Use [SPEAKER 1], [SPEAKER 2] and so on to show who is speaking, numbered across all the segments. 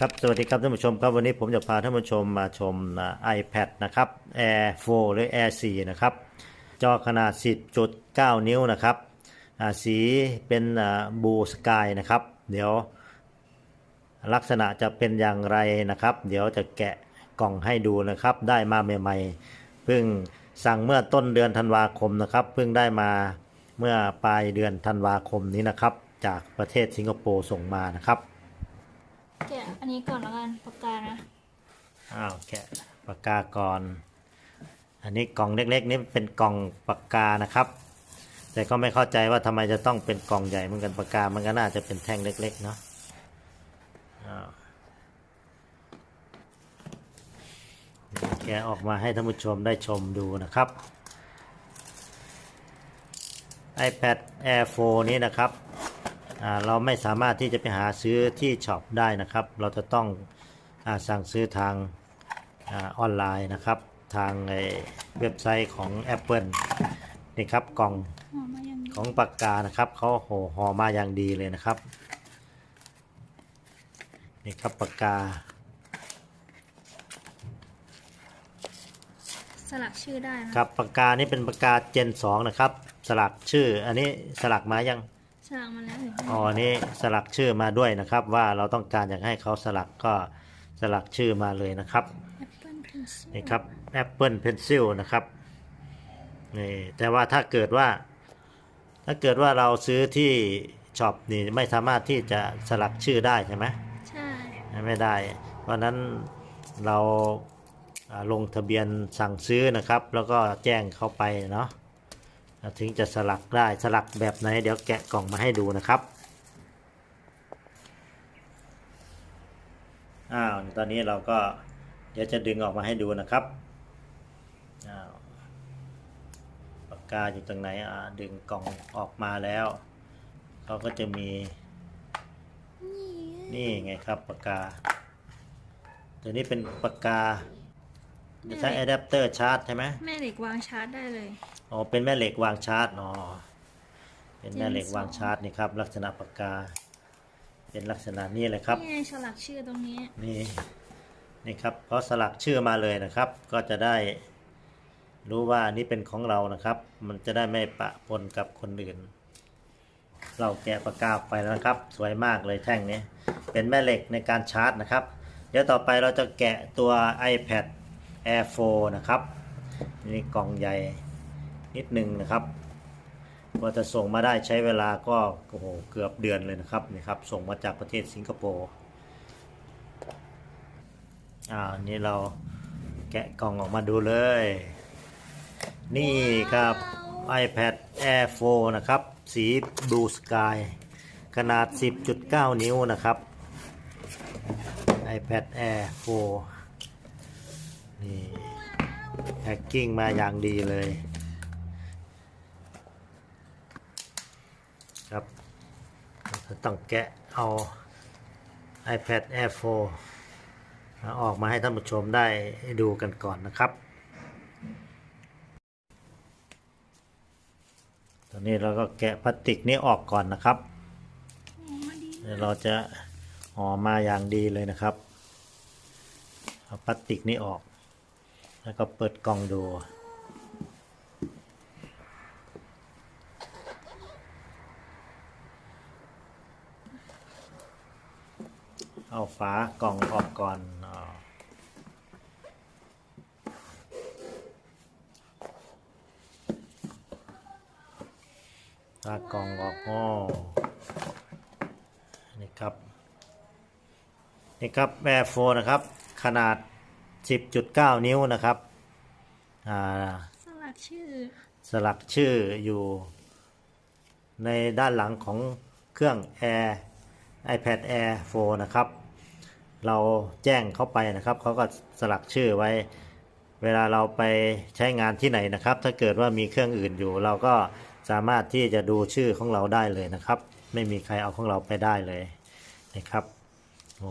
[SPEAKER 1] ครับ สวัสดีครับท่านผู้ชมครับ วันนี้ผมจะพาท่านผู้ชมมาชมอ่า iPad นะครับ Air 4 หรือ Air 4 นะครับ จอขนาด 10.9 นิ้วนะครับสีเป็นบูสกายนะครับ เดี๋ยวลักษณะจะเป็นอย่างไรนะครับ เดี๋ยวจะแกะกล่องให้ดูนะครับ ได้มาใหม่ๆ เพิ่งสั่งเมื่อต้นเดือนธันวาคมนะครับ เพิ่งได้มาเมื่อปลายเดือนธันวาคมนี้นะครับ จากประเทศสิงคโปร์ส่งมานะครับ
[SPEAKER 2] แกะอันนี้ก่อนแล้วกันปากกานะ
[SPEAKER 1] อ้าวแกะปากกาก่อน อันนี้กล่องเล็กๆนี่เป็นกล่องปากกานะครับ แต่ก็ไม่เข้าใจว่าทำไมจะต้องเป็นกล่องใหญ่เหมือนกันปากกา มันก็น่าจะเป็นแท่งเล็ก ๆ เนาะอ้าวแกะออกมาให้ท่านผู้ชมได้ชมดูนะครับ iPad Air 4 นี้นะครับ เราไม่สามารถที่จะไปหาซื้อที่ช็อปได้นะครับ เราจะต้องอาสั่งซื้อทางอาออนไลน์นะครับ ทางไอ้เว็บไซต์ของ Apple นี่ครับกล่อง
[SPEAKER 2] ห่อมาอย่างนี้
[SPEAKER 1] ของปากกานะครับเขาห่อห่อมาอย่างดีเลยนะครับนี่ครับปากกา
[SPEAKER 2] สลักชื่อได้นะครับ
[SPEAKER 1] ปากกานี่เป็นปากกา Gen 2นะครับ สลักชื่ออันนี้สลักมายัง
[SPEAKER 2] สลักมาแล้วเห็นไหม
[SPEAKER 1] อ๋อนี่สลักชื่อมาด้วยนะครับ ว่าเราต้องการอยากให้เขาสลักก็สลักชื่อมาเลยนะครับ
[SPEAKER 2] แอปเปิลเพนซิล
[SPEAKER 1] นี่ครับ Apple Pencil นะครับนี่แต่ว่าถ้าเกิดว่า ถ้าเกิดว่าเราซื้อที่ช็อปนี่ไม่สามารถที่จะสลักชื่อได้ใช่ไหม
[SPEAKER 2] ใช่
[SPEAKER 1] ไม่ได้ เพราะฉะนั้นเราอ่าลงทะเบียนสั่งซื้อนะครับ แล้วก็แจ้งเข้าไปเนาะ ถึงจะสลักได้สลักแบบไหน เดี๋ยวแกะกล่องมาให้ดูนะครับอ้าวตอนนี้เราก็เดี๋ยวจะดึงออกมาให้ดูนะครับอ้าวปากกาอยู่ตรงไหนอ่าดึงกล่องออกมาแล้วเขาก็จะมี
[SPEAKER 2] นี่
[SPEAKER 1] ไงครับปากกา ตัวนี้เป็นปากกา ใช้อะแดปเตอร์ชาร์จใช่ไหม
[SPEAKER 2] แม่เหล็กวางชาร์จได้เลย
[SPEAKER 1] อ๋อเป็นแม่เหล็กวางชาร์จอ๋อเป็นแม่เหล็กวางชาร์จนี่ครับ ลักษณะปากกา เป็นลักษณะนี้เลยครับ
[SPEAKER 2] นี่ไงสลักชื่อตรงนี้
[SPEAKER 1] นี่นี่ครับเพราะสลักชื่อมาเลยนะครับ ก็จะได้รู้ว่านี่เป็นของเรานะครับ มันจะได้ไม่ปะปนกับคนอื่น เราแกะปากกาออกไปแล้วนะครับ สวยมากเลยแท่งนี้ เป็นแม่เหล็กในการชาร์จนะครับ เดี๋ยวต่อไปเราจะแกะตัว iPad Air 4นะครับนี่กล่องใหญ่นิดหนึ่งนะครับกว่าจะส่งมาได้ใช้เวลาก็โอ้โหเกือบเดือนเลยนะครับนี่ครับส่งมาจากประเทศสิงคโปร์อ่านนี้เราแกะกล่องออกมาดูเลย นี่ครับ iPad Air 4 นะครับ สี Blue Sky ขนาด 10.9 นิ้วนะครับ iPad Air 4 นี่แพ็กกิ้งมาอย่างดีเลย ครับต้องแกะเอา iPad Air 4 ออกมาให้ท่านผู้ชมได้ดูกันก่อนนะครับ ตอนนี้เราก็แกะพลาสติกนี้ออกก่อนนะครับเดี๋ยวเราจะห่อมาอย่างดีเลยนะครับ เอาพลาสติกนี้ออก แล้วก็เปิดกล่องดู เอาฝากล่องออกก่อนอาฝากล่องออกอ้อนี่ครับ นี่ครับแอร์โฟนะครับ ขนาด 10.9 นิ้วนะครับอ่า
[SPEAKER 2] สลักชื่อ
[SPEAKER 1] สลักชื่ออยู่ ในด้านหลังของเครื่อง Air iPad Air 4 นะครับ เราแจ้งเข้าไปนะครับ เขาก็สลักชื่อไว้ เวลาเราไปใช้งานที่ไหนนะครับ ถ้าเกิดว่ามีเครื่องอื่นอยู่ เราก็สามารถที่จะดูชื่อของเราได้เลยนะครับ ไม่มีใครเอาของเราไปได้เลยนะครับ โอ้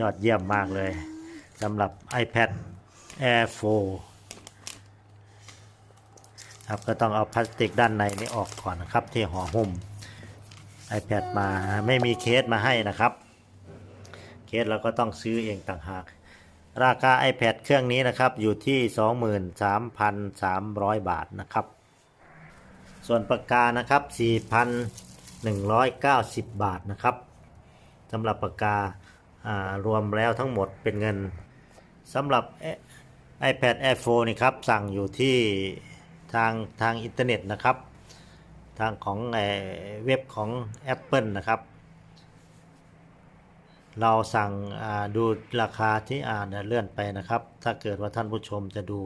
[SPEAKER 1] ยอดเยี่ยมมากเลย สำหรับ iPad Air 4ครับก็ต้องเอาพลาสติกด้านในนี้ออกก่อนนะครับ ที่ห่อหุ้ม iPad มาไม่มีเคสมาให้นะครับ เคสเราก็ต้องซื้อเองต่างหาก ราคา iPad เครื่องนี้นะครับอยู่ที่ 23,300 บาทนะครับ ส่วนปากกานะครับ 4,190 บาทนะครับสำหรับปากกาอ่ารวมแล้วทั้งหมดเป็นเงิน สำหรับ iPad Air 4นี่ครับ สั่งอยู่ที่ทางทางอินเทอร์เน็ตนะครับ ทางของเอ่อเว็บของ Apple นะครับ เราสั่งอ่าดูราคาที่อ่านเนี่ยเลื่อนไปนะครับ ถ้าเกิดว่าท่านผู้ชมจะดู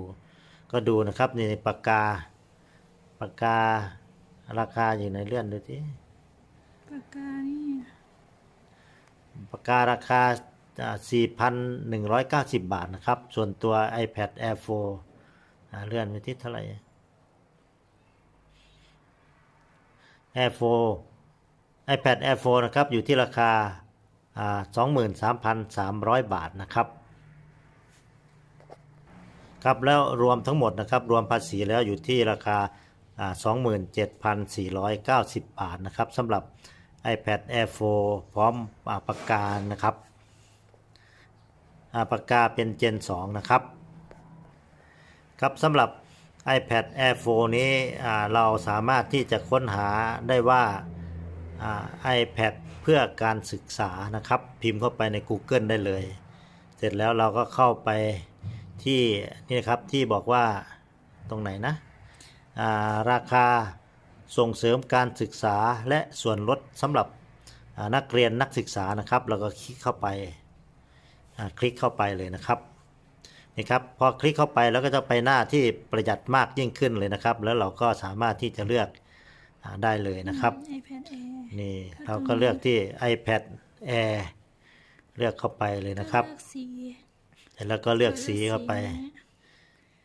[SPEAKER 1] ก็ดูนะครับนี่ปากกาปากการาคาอยู่ในเลื่อนดูที่
[SPEAKER 2] ปากกานี่
[SPEAKER 1] ปากการาคาอ่า 4,190 บาทนะครับ ส่วนตัว iPad Air 4 เลื่อนไปที่เท่าไหร่ Air 4 iPad Air 4 นะครับ อยู่ที่ราคา 23,300 บาทนะครับ ครับแล้วรวมทั้งหมดนะครับ รวมภาษีแล้วอยู่ที่ราคา 27,490 บาทนะครับสำหรับ iPad Air 4 พร้อมอปากกานะครับ ปากกาเป็น Gen 2 นะครับ ครับสำหรับ iPad Air 4 นี้เราสามารถที่จะค้นหาได้ว่า iPad เพื่อการศึกษานะครับ พิมพ์เข้าไปใน Google ได้เลย เสร็จแล้วเราก็เข้าไปที่นี่นะครับที่บอกว่าตรงไหนนะาราคาส่งเสริมการศึกษาและส่วนลดสำหรับนักเรียนนักศึกษานะครับ เราก็คลิกเข้าไป คลิกเข้าไปเลยนะครับนี่ครับพอคลิกเข้าไปแล้วก็จะไปหน้าที่ประหยัดมากยิ่งขึ้นเลยนะครับ แล้วเราก็สามารถที่จะเลือกอาได้เลยนะครับ
[SPEAKER 2] ไอแพดแอร์
[SPEAKER 1] นี่เราก็เลือกที่ iPad Air เลือกเข้าไปเลยนะครับ
[SPEAKER 2] เลือกสี
[SPEAKER 1] เสร็จแล้วก็เลือกสีเข้าไป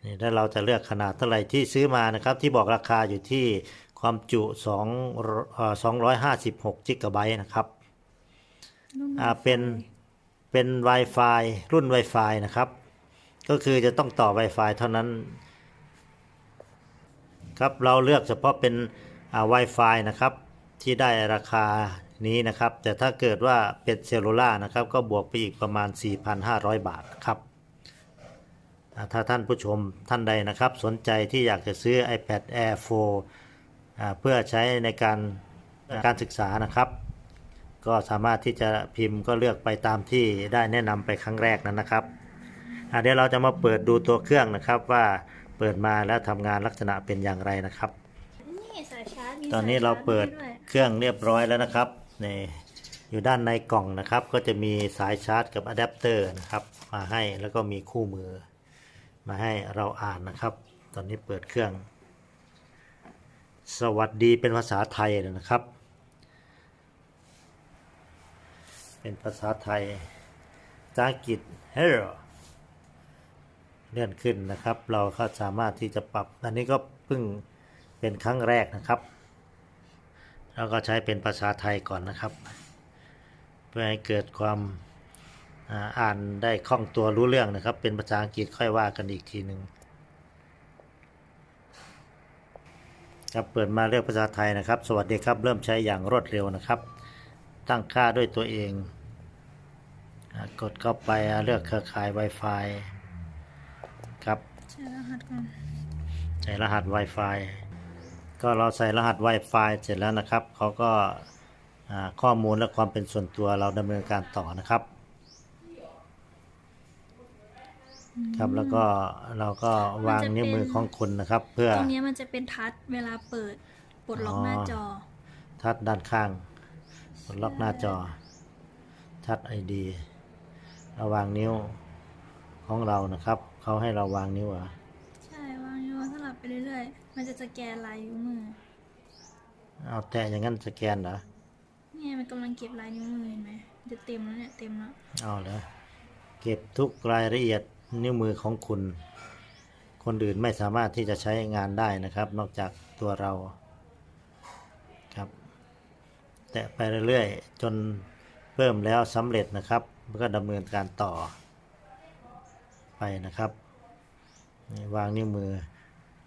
[SPEAKER 1] นี่ถ้าเราจะเลือกขนาดเท่าไหร่ที่ซื้อมานะครับ ที่บอกราคาอยู่ที่ความจุ2เอ่อ256 จิกะไบต์นะครับ
[SPEAKER 2] รุ่น
[SPEAKER 1] อ่าเป็น เป็น Wi-Fi รุ่น Wi-Fi นะครับ ก็คือจะต้องต่อ Wi-Fi เท่านั้น ครับเราเลือกเฉพาะเป็นอ่า Wi-Fi นะครับ ที่ได้ราคานี้นะครับ แต่ถ้าเกิดว่าเป็นเซลลูล่านะครับ ก็บวกไปอีกประมาณ 4,500 บาทครับ ถ้าท่านผู้ชมท่านใดนะครับ สนใจที่อยากจะซื้อ iPad Air 4เพื่อใช้ในการการศึกษานะครับ ก็สามารถที่จะพิมพ์ก็เลือกไปตามที่ได้แนะนำไปครั้งแรกนั้นนะครับอะเดี๋ยวเราจะมาเปิดดูตัวเครื่องนะครับว่าเปิดมาแล้วทำงานลักษณะเป็นอย่างไรนะครับ
[SPEAKER 2] นี่สายชาร์จมี
[SPEAKER 1] ตอนนี้เราเปิด
[SPEAKER 2] สายชาร์จให้วย
[SPEAKER 1] เครื่องเรียบร้อยแล้วนะครับนี่อยู่ด้านในกล่องนะครับ ก็จะมีสายชาร์จกับอะแดปเตอร์นะครับ มาให้แล้วก็มีคู่มือ มาให้เราอ่านนะครับ ตอนนี้เปิดเครื่อง สวัสดีเป็นภาษาไทยเลยนะครับ เป็นภาษาไทยภาษาอังกฤษ hello เลื่อนขึ้นนะครับ เราก็สามารถที่จะปรับ อันนี้ก็เพิ่งเป็นครั้งแรกนะครับเราก็ใช้เป็นภาษาไทยก่อนนะครับ เพื่อให้เกิดความอ่าอานได้คล่องตัวรู้เรื่องนะครับ เป็นภาษาอังกฤษค่อยว่ากันอีกทีหนึ่งครับเปิดมาเลือกภาษาไทยนะครับ สวัสดีครับ เริ่มใช้อย่างรวดเร็วนะครับ ตั้งค่าด้วยตัวเองอากดเข้าไปอ่าเลือกเครือข่าย Wi-Fi ครับ
[SPEAKER 2] ใช้รหัสก่อน
[SPEAKER 1] ใส่รหัส Wi-Fi ก็เราใส่รหัส Wi-Fi เสร็จแล้วนะครับ เขาก็อ่าข้อมูลและความเป็นส่วนตัวเราดำเนินการต่อนะครับ ครับแล้วก็เราก็วางนิ้วมือของคุณนะครับ เพื่อ
[SPEAKER 2] ตรงเนี้ยมันจะเป็นทัชเวลาเปิดปลดล็อกหน้าจอ
[SPEAKER 1] ทัดด้านข้างก ดล็อกหน้าจอ ทัด ID เราวางนิ้วของเรานะครับ เขาให้เราวางนิ้วเหรอะ
[SPEAKER 2] ใช่วางนิ้วสลับไปเรื่อยๆ มันจะสแกนลายนิ้วมือ
[SPEAKER 1] เอาแต่อย่างนั้นสแกนเหรอ
[SPEAKER 2] เนี่ยมันกำลังเก็บลายนิ้วมือเห็นไหมจะเต็มแล้วเนี่ยเต็มแล้ว
[SPEAKER 1] เอาเลยเก็บทุกรายละเอียดนิ้วมือของคุณ คนอื่นไม่สามารถที่จะใช้งานได้นะครับ นอกจากตัวเราครับ แตะไปเรื่อยๆ จนเพิ่มแล้วสำเร็จนะครับก็ดำเนินการต่อไปนะครับวางนิ้วมือ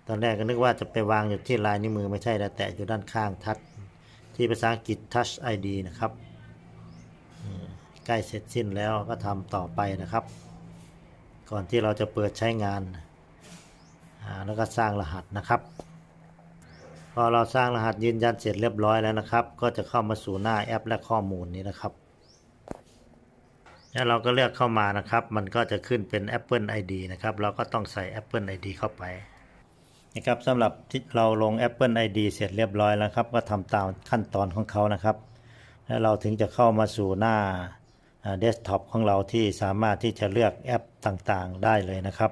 [SPEAKER 1] ตอนแรกก็นึกว่าจะไปวางอยู่ที่ลายนิ้วมือไม่ใช่แต่แตะอยู่ด้านข้างทัชที่ภาษาอังกฤษ Touch ID นะครับใกล้เสร็จสิ้นแล้วก็ทำต่อไปนะครับ ก่อนที่เราจะเปิดใช้งานแล้วก็สร้างรหัสนะครับ พอเราสร้างรหัสยืนยันเสร็จเรียบร้อยแล้วนะครับ ก็จะเข้ามาสู่หน้าแอปและข้อมูลนี้นะครับแล้วเราก็เลือกเข้ามานะครับ มันก็จะขึ้นเป็น Apple ID นะครับ เราก็ต้องใส่ Apple ID เข้าไปนะครับสำหรับที่เราลง Apple ID เสร็จเรียบร้อยแล้วครับ ก็ทำตามขั้นตอนของเขานะครับ แล้วเราถึงจะเข้ามาสู่หน้าเดสก์ท็อปของเราที่สามารถที่จะเลือกแอปต่างๆได้เลยนะครับ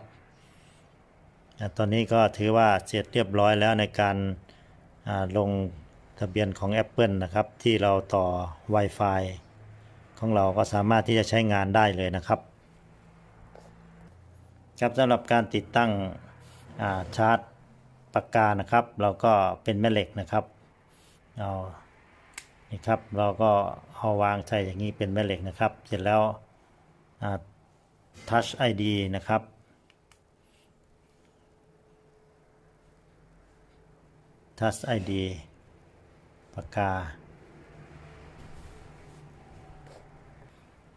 [SPEAKER 1] ตอนนี้ก็ถือว่าเสร็จเรียบร้อยแล้วในการ ลงทะเบียนของ Apple นะครับ ที่เราต่อ Wi-Fi ของเราก็สามารถที่จะใช้งานได้เลยนะครับครับสำหรับการติดตั้งาชาร์จปากกานะครับ เราก็เป็นแม่เหล็กนะครับเอานี่ครับเราก็เอาวางใส่อย่างนี้เป็นแม่เหล็กนะครับ เสร็จแล้ว Touch ID นะครับ Touch ID ปากกา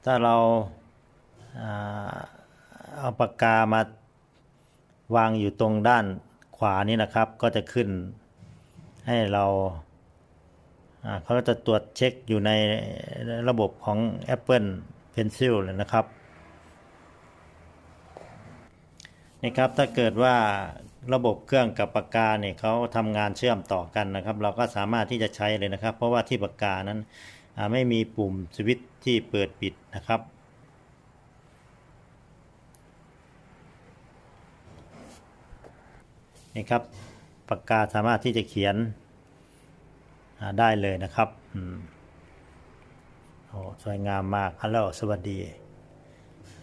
[SPEAKER 1] ถ้าเราเอาปากกามาวางอยู่ตรงด้านขวานี้นะครับ ก็จะขึ้นให้เราอ่าเขาก็จะตรวจเช็คอยู่ในระบบของ Apple Pencil เลยนะครับนี่ครับถ้าเกิดว่า ระบบเครื่องกับปากกาเนี่ยเขาทำงานเชื่อมต่อกันนะครับ เราก็สามารถที่จะใช้เลยนะครับ เพราะว่าที่ปากกานั้นไม่มีปุ่มสวิตช์ที่เปิดปิดนะครับ นี่ครับปากกาสามารถที่จะเขียนได้เลยนะครับโอ้สวยงามมากฮัลโหลสวัสดี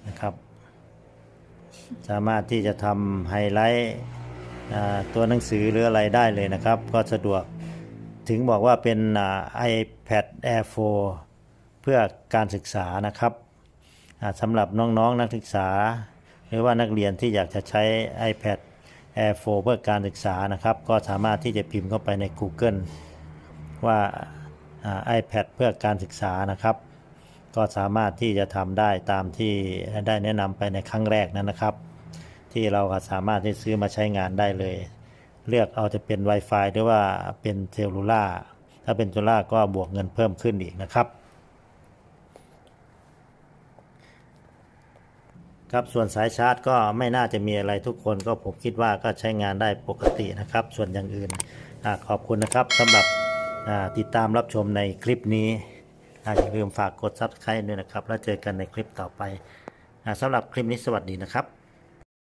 [SPEAKER 1] นะครับ สามารถที่จะทำไฮไลท์ ตัวหนังสือหรืออะไรได้เลยนะครับ ก็สะดวกถึงบอกว่าเป็นอ่า iPad Air 4 เพื่อการศึกษานะครับสำหรับน้องๆนนักศึกษา หรือว่านักเรียนที่อยากจะใช้ iPad Air 4 เพื่อการศึกษานะครับ ก็สามารถที่จะพิมพ์เข้าไปใน Google ว่าอ่า iPad เพื่อการศึกษานะครับ ก็สามารถที่จะทำได้ตามที่ได้แนะนำไปในครั้งแรกนั้นนะครับ ที่เราก็สามารถที่ซื้อมาใช้งานได้เลย เลือกเอาจะเป็น Wi-Fi หรือว่าเป็นเซลลูล่าถ้าเป็นเซลลูล่าก็บวกเงินเพิ่มขึ้นอีกนะครับ ครับส่วนสายชาร์จก็ไม่น่าจะมีอะไรทุกคนก็ผมคิดว่าก็ใช้งานได้ปกตินะครับ ส่วนอย่างอื่นอขอบคุณนะครับสำหรับติดตามรับชมในคลิปนี้อย่าลืมฝากกด Subscribe ด้วยนะครับ แล้วเจอกันในคลิปต่อไปอสำหรับคลิปนี้สวัสดีนะครับ